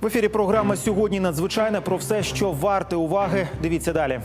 В ефірі програма сьогодні надзвичайна про все, що варте уваги. Дивіться далі.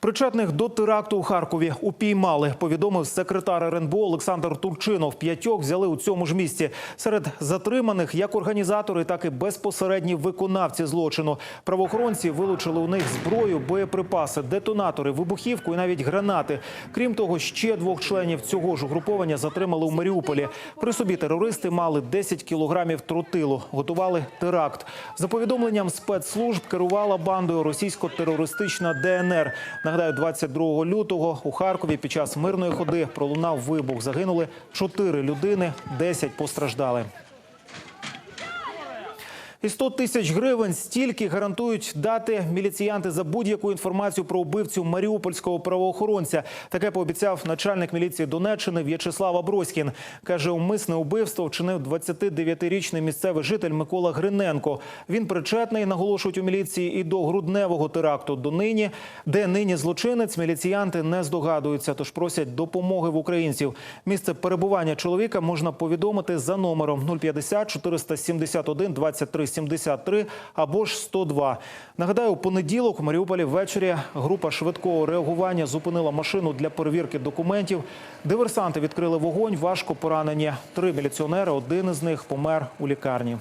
Причетних до теракту у Харкові упіймали, повідомив секретар РНБО Олександр Турчинов. П'ятьох взяли у цьому ж місці. Серед затриманих як організатори, так і безпосередні виконавці злочину. Правоохоронці вилучили у них зброю, боєприпаси, детонатори, вибухівку і навіть гранати. Крім того, ще двох членів цього ж угруповання затримали у Маріуполі. При собі терористи мали 10 кілограмів тротилу, готували теракт. За повідомленням спецслужб керувала бандою російсько-терористична ДНР. Нагадаю, 22 лютого у Харкові під час мирної ходи пролунав вибух. Загинули 4 людини, 10 постраждали. І 100 тисяч гривень стільки гарантують дати міліціянти за будь-яку інформацію про вбивцю маріупольського правоохоронця. Таке пообіцяв начальник міліції Донеччини В'ячеслав Аброськін. Каже, умисне вбивство вчинив 29-річний місцевий житель Микола Гриненко. Він причетний, наголошують у міліції, і до грудневого теракту до нині, де нині злочинець, міліціянти не здогадуються, тож просять допомоги в українців. Місце перебування чоловіка можна повідомити за номером 050 471 23 73 або ж 102. Нагадаю, у понеділок у Маріуполі ввечері група швидкого реагування зупинила машину для перевірки документів. Диверсанти відкрили вогонь, важко поранені. Три міліціонери, один із них помер у лікарні.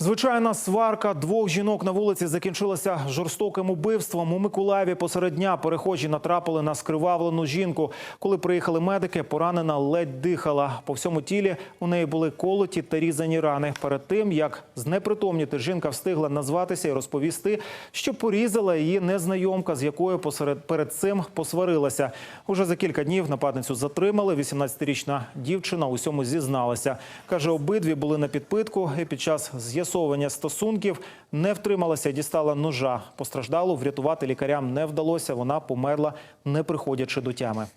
Звичайна сварка двох жінок на вулиці закінчилася жорстоким убивством. У Миколаєві посеред дня перехожі натрапили на скривавлену жінку. Коли приїхали медики, поранена ледь дихала. По всьому тілі у неї були колоті та різані рани. Перед тим як знепритомніти, жінка встигла назватися і розповісти, що порізала її незнайомка, з якою посеред перед цим посварилася. Уже за кілька днів нападницю затримали. 18-річна дівчина усьому зізналася. каже, обидві були на підпитку і під час з'ясування стосунків не втрималася, і дістала ножа. Постраждалу врятувати лікарям не вдалося. Вона померла, не приходячи до тями.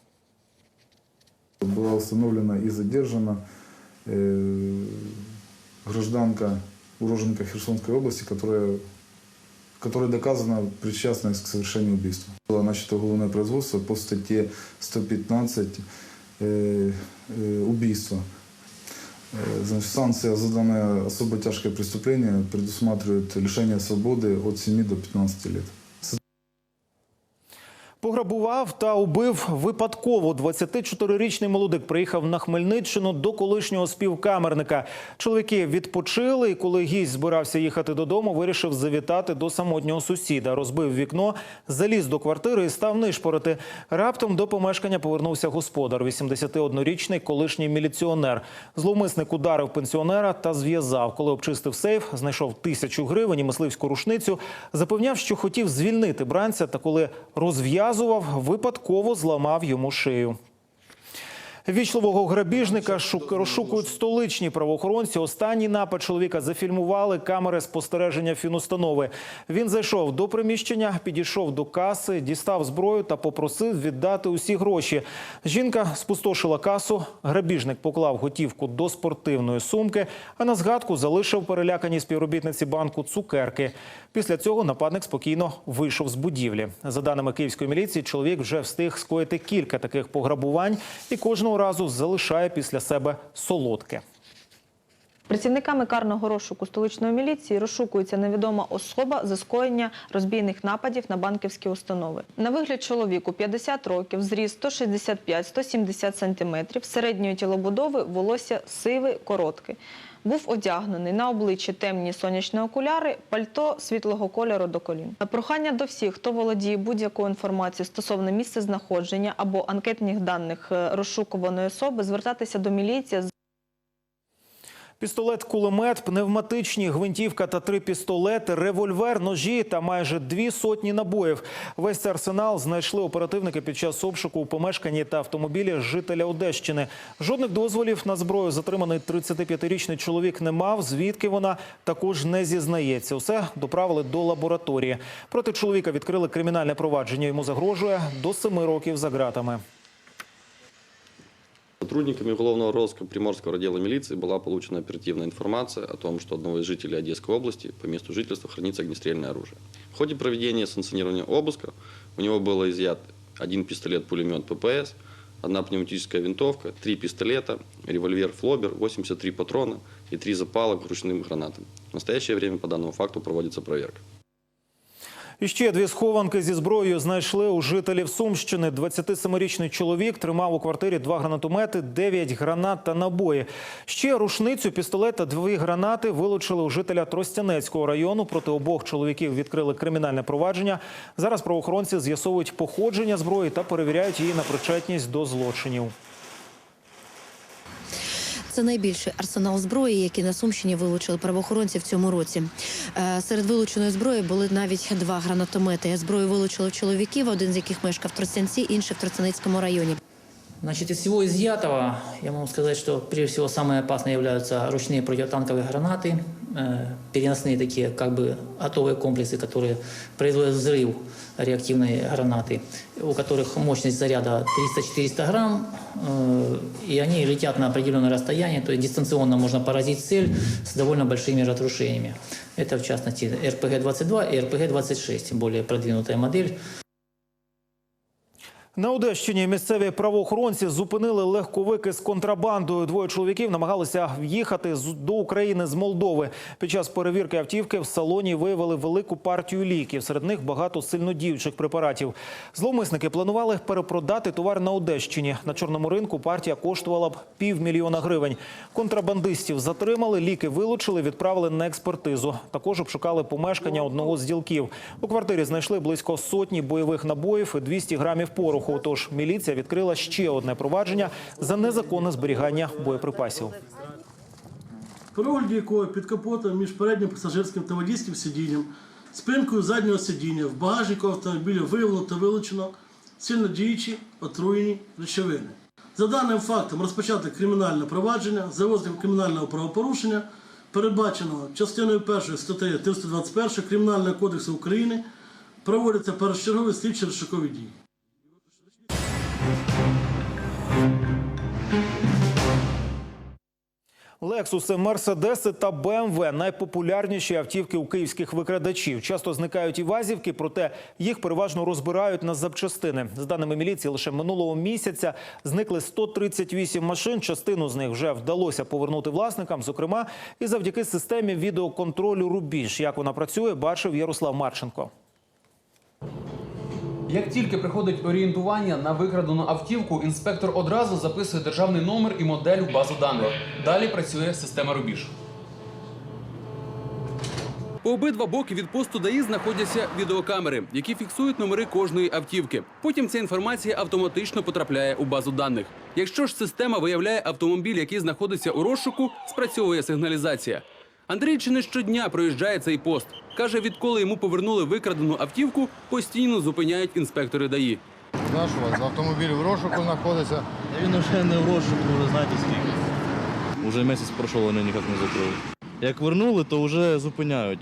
Была установлена и задержана э, гражданка, уроженка Херсонской области, которая, которая доказана причастность к совершению убийства. Было начато уголовное производство по статье 115 э, э, убийства. Э, Значит, санкция за данное особо тяжкое преступление предусматривает лишение свободы от 7 до 15 лет. Пограбував та убив випадково. 24-річний молодик приїхав на Хмельниччину до колишнього співкамерника. Чоловіки відпочили, і коли гість збирався їхати додому, вирішив завітати до самотнього сусіда. Розбив вікно, заліз до квартири і став нишпорити. Раптом до помешкання повернувся господар, 81-річний колишній міліціонер. Зловмисник ударив пенсіонера та зв'язав. Коли обчистив сейф, знайшов тисячу гривень і мисливську рушницю. Запевняв, що хотів звільнити бранця, та коли розв'язував, випадково зламав йому шию. Вічливого грабіжника розшукують столичні правоохоронці. Останній напад чоловіка зафільмували камери спостереження фінустанови. Він зайшов до приміщення, підійшов до каси, дістав зброю та попросив віддати усі гроші. Жінка спустошила касу. Грабіжник поклав готівку до спортивної сумки, а на згадку залишив переляканій співробітниці банку цукерки. Після цього нападник спокійно вийшов з будівлі. За даними київської міліції, чоловік вже встиг скоїти кілька таких пограбувань і кожного разу залишає після себе солодке. Працівниками карного розшуку столичної міліції розшукується невідома особа за скоєння розбійних нападів на банківські установи. На вигляд чоловіку 50 років, зріст 165-170 см, середньої тілобудови, волосся сиве, коротке. Був одягнений на обличчі темні сонячні окуляри, пальто світлого кольору до колін. Прохання до всіх, хто володіє будь-якою інформацією стосовно місця знаходження або анкетних даних е, розшукуваної особи, звертатися до міліції Пістолет, кулемет, пневматичні, гвинтівка та три пістолети, револьвер, ножі та майже дві сотні набоїв. Весь цей арсенал знайшли оперативники під час обшуку у помешканні та автомобілі жителя Одещини. Жодних дозволів на зброю затриманий 35-річний чоловік не мав. Звідки вона також не зізнається. Усе доправили до лабораторії. Проти чоловіка відкрили кримінальне провадження. Йому загрожує до семи років за ґратами. Сотрудниками уголовного розыска Приморского отдела милиции была получена оперативная информация о том, что одного из жителей Одесской области по месту жительства хранится огнестрельное оружие. В ходе проведения санкционирования обыска у него было изъят один пистолет-пулемет ППС, одна пневматическая винтовка, три пистолета, револьвер «Флобер», 83 патрона, и три запала к ручным гранатам. В настоящее время по данному факту проводится проверка. І ще дві схованки зі зброєю знайшли у жителів Сумщини. 27-річний чоловік тримав у квартирі два гранатомети, 9 гранат та набої. Ще рушницю, пістолет та дві гранати вилучили у жителя Тростянецького району. Проти обох чоловіків відкрили кримінальне провадження. Зараз правоохоронці з'ясовують походження зброї та перевіряють її на причетність до злочинів. Це найбільший арсенал зброї, який на Сумщині вилучили правоохоронці в цьому році. Е, Серед вилученої зброї були навіть два гранатомети. Зброю вилучили в чоловіків, один з яких мешкав в Тростянці, інший в Тростяницькому районі. Значит, из всего изъятого, я могу сказать, что прежде всего самые опасные являются ручные противотанковые гранаты, э, переносные такие как бы готовые комплексы, которые производят взрыв реактивной гранаты, у которых мощность заряда 300-400 грамм, э, и они летят на определенное расстояние, то есть дистанционно можно поразить цель с довольно большими разрушениями. Это в частности РПГ-22 и РПГ-26, более продвинутая модель. На Одещині місцеві правоохоронці зупинили легковики з контрабандою. Двоє чоловіків намагалися в'їхати до України з Молдови. Під час перевірки автівки в салоні виявили велику партію ліків. Серед них багато сильнодіючих препаратів. Зловмисники планували перепродати товар на Одещині. На чорному ринку партія коштувала б півмільйона гривень. Контрабандистів затримали, ліки вилучили, відправили на експертизу. Також обшукали помешкання одного з ділків. У квартирі знайшли близько сотні бойових набоїв і 200 грамів пороху. Тож міліція відкрила ще одне провадження за незаконне зберігання боєприпасів. При якого під капотом між переднім пасажирським та водійським сидінням, спинкою заднього сидіння в багажнику автомобіля виявлено та вилучено сильнодіючі отруєні речовини. За даним фактом розпочато кримінальне провадження за розглядом кримінального правопорушення, передбаченого частиною 1 статтею 321 Кримінального кодексу України, проводяться першочергові слідчі розшукові дії. Лексуси, Мерседеси та БМВ – найпопулярніші автівки у київських викрадачів. Часто зникають і вазівки, проте їх переважно розбирають на запчастини. З даними міліції, лише минулого місяця зникли 138 машин. Частину з них вже вдалося повернути власникам, зокрема, і завдяки системі відеоконтролю «Рубіж». Як вона працює, бачив Ярослав Марченко. Як тільки приходить орієнтування на викрадену автівку, інспектор одразу записує державний номер і модель в базу даних. Далі працює система Рубіж. По обидва боки від посту ДАІ знаходяться відеокамери, які фіксують номери кожної автівки. Потім ця інформація автоматично потрапляє у базу даних. Якщо ж система виявляє автомобіль, який знаходиться у розшуку, спрацьовує сигналізація. Андрій чи не щодня проїжджає цей пост. Каже, відколи йому повернули викрадену автівку, постійно зупиняють інспектори ДАІ. Наш у вас автомобіль в розшуку знаходиться. Він вже не в розшуку, вже знаєте скільки. Уже місяць пройшов, вони ніяк не закрили. Як вернули, то вже зупиняють.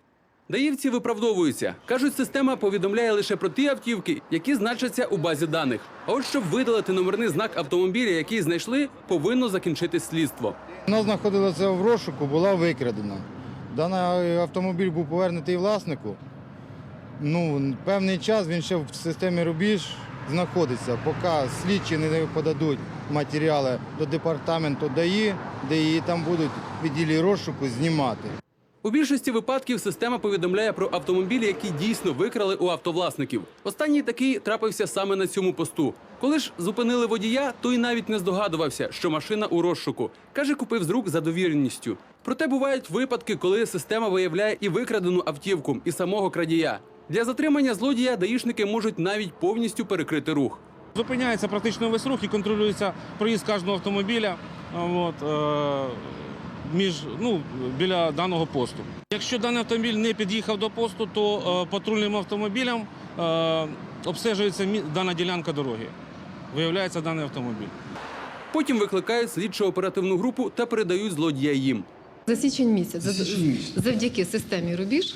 Даївці виправдовуються. Кажуть, система повідомляє лише про ті автівки, які значаться у базі даних. А от щоб видалити номерний знак автомобіля, який знайшли, повинно закінчити слідство. Вона знаходилася в розшуку, була викрадена. Даний автомобіль був повернутий власнику. Ну, певний час він ще в системі рубіж знаходиться, поки слідчі не подадуть матеріали до департаменту ДАІ, де її там будуть відділі розшуку знімати. У більшості випадків система повідомляє про автомобілі, які дійсно викрали у автовласників. Останній такий трапився саме на цьому посту. Коли ж зупинили водія, той навіть не здогадувався, що машина у розшуку. Каже, купив з рук за довіреністю. Проте бувають випадки, коли система виявляє і викрадену автівку, і самого крадія. Для затримання злодія даїшники можуть навіть повністю перекрити рух. Зупиняється практично весь рух і контролюється проїзд кожного автомобіля от, е, між, ну, біля даного посту. Якщо даний автомобіль не під'їхав до посту, то е, патрульним автомобілем е, обстежується мі- дана ділянка дороги. Виявляється даний автомобіль. Потім викликають слідчо-оперативну групу та передають злодія їм. За січень місяць, зав- завдяки системі Рубіж,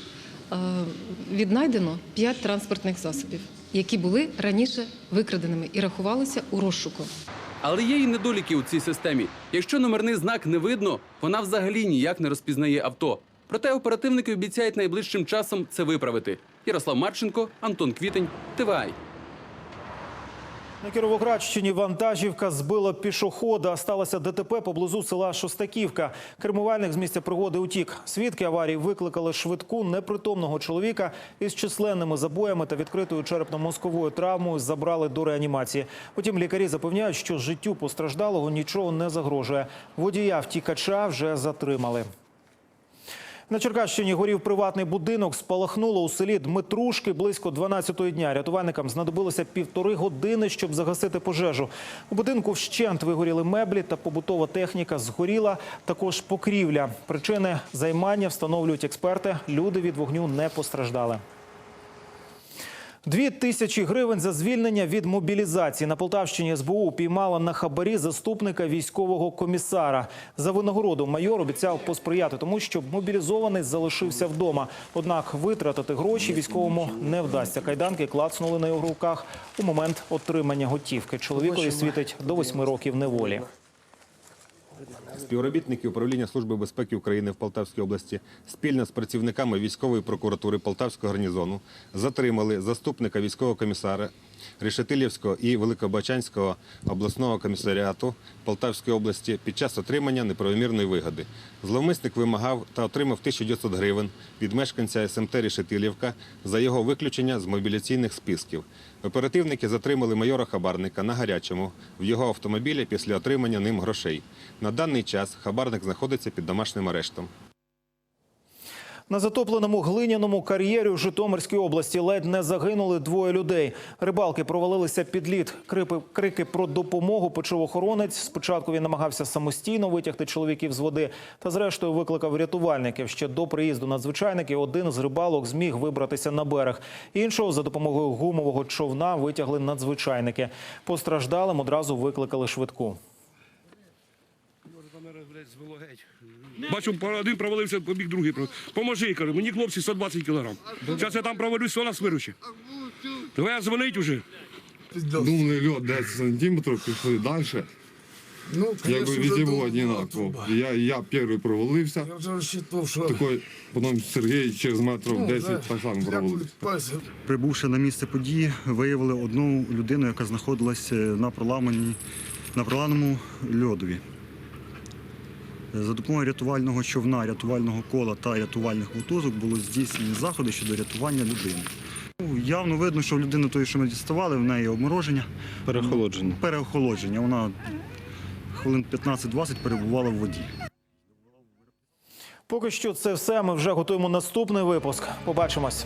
е, віднайдено 5 транспортних засобів, які були раніше викраденими і рахувалися у розшуку. Але є і недоліки у цій системі. Якщо номерний знак не видно, вона взагалі ніяк не розпізнає авто. Проте оперативники обіцяють найближчим часом це виправити. Ярослав Марченко, Антон Квітень, ТВАЙ. На Кіровоградщині вантажівка збила пішохода. Сталося ДТП поблизу села Шостаківка. Кермувальник з місця пригоди утік. Свідки аварії викликали швидку непритомного чоловіка із численними забоями та відкритою черепно-мозковою травмою забрали до реанімації. Потім лікарі запевняють, що життю постраждалого нічого не загрожує. Водія втікача вже затримали. На Черкащині горів приватний будинок. Спалахнуло у селі Дмитрушки близько 12-ї дня. Рятувальникам знадобилося півтори години, щоб загасити пожежу. У будинку вщент вигоріли меблі та побутова техніка. Згоріла також покрівля. Причини займання встановлюють експерти. Люди від вогню не постраждали. Дві тисячі гривень за звільнення від мобілізації на Полтавщині СБУ піймала на хабарі заступника військового комісара. За винагороду майор обіцяв посприяти тому, щоб мобілізований залишився вдома. Однак витратити гроші військовому не вдасться. Кайданки клацнули на його руках у момент отримання готівки. Чоловікові світить до восьми років неволі. Співробітники управління Служби безпеки України в Полтавській області спільно з працівниками військової прокуратури Полтавського гарнізону затримали заступника військового комісара Решетилівського і Великобачанського обласного комісаріату Полтавської області під час отримання неправомірної вигоди. Зловмисник вимагав та отримав 1900 гривень від мешканця СМТ Решетилівка за його виключення з мобіляційних списків. Оперативники затримали майора Хабарника на гарячому в його автомобілі після отримання ним грошей. На даний час хабарник знаходиться під домашнім арештом. На затопленому глиняному кар'єрі у Житомирській області ледь не загинули двоє людей. Рибалки провалилися під лід. Крики про допомогу почув охоронець. Спочатку він намагався самостійно витягти чоловіків з води, та зрештою викликав рятувальників. Ще до приїзду надзвичайників один з рибалок зміг вибратися на берег. Іншого за допомогою гумового човна витягли надзвичайники. Постраждалим одразу викликали швидку. Бачу, один провалився, побіг другий. Поможи, кажу, мені хлопці 120 кілограм. Зараз я там провалюсь, все нас виручить. Давай дзвонить уже. Думали, льот 10 сантиметрів, пішли далі. Ну, Якби везде однаково. Я, я перший провалився, Я вже розчитував, що такий, потім Сергій через метрів 10 так само провалився. Прибувши на місце події, виявили одну людину, яка знаходилася на проламаній на проламаному льодові. За допомогою рятувального човна, рятувального кола та рятувальних мотузок було здійснені заходи щодо рятування людини. Ну, Явно видно, що в людини тої, що ми діставали, в неї обмороження. Переохолодження. Переохолодження. Вона хвилин 15-20 перебувала в воді. Поки що це все. Ми вже готуємо наступний випуск. Побачимось.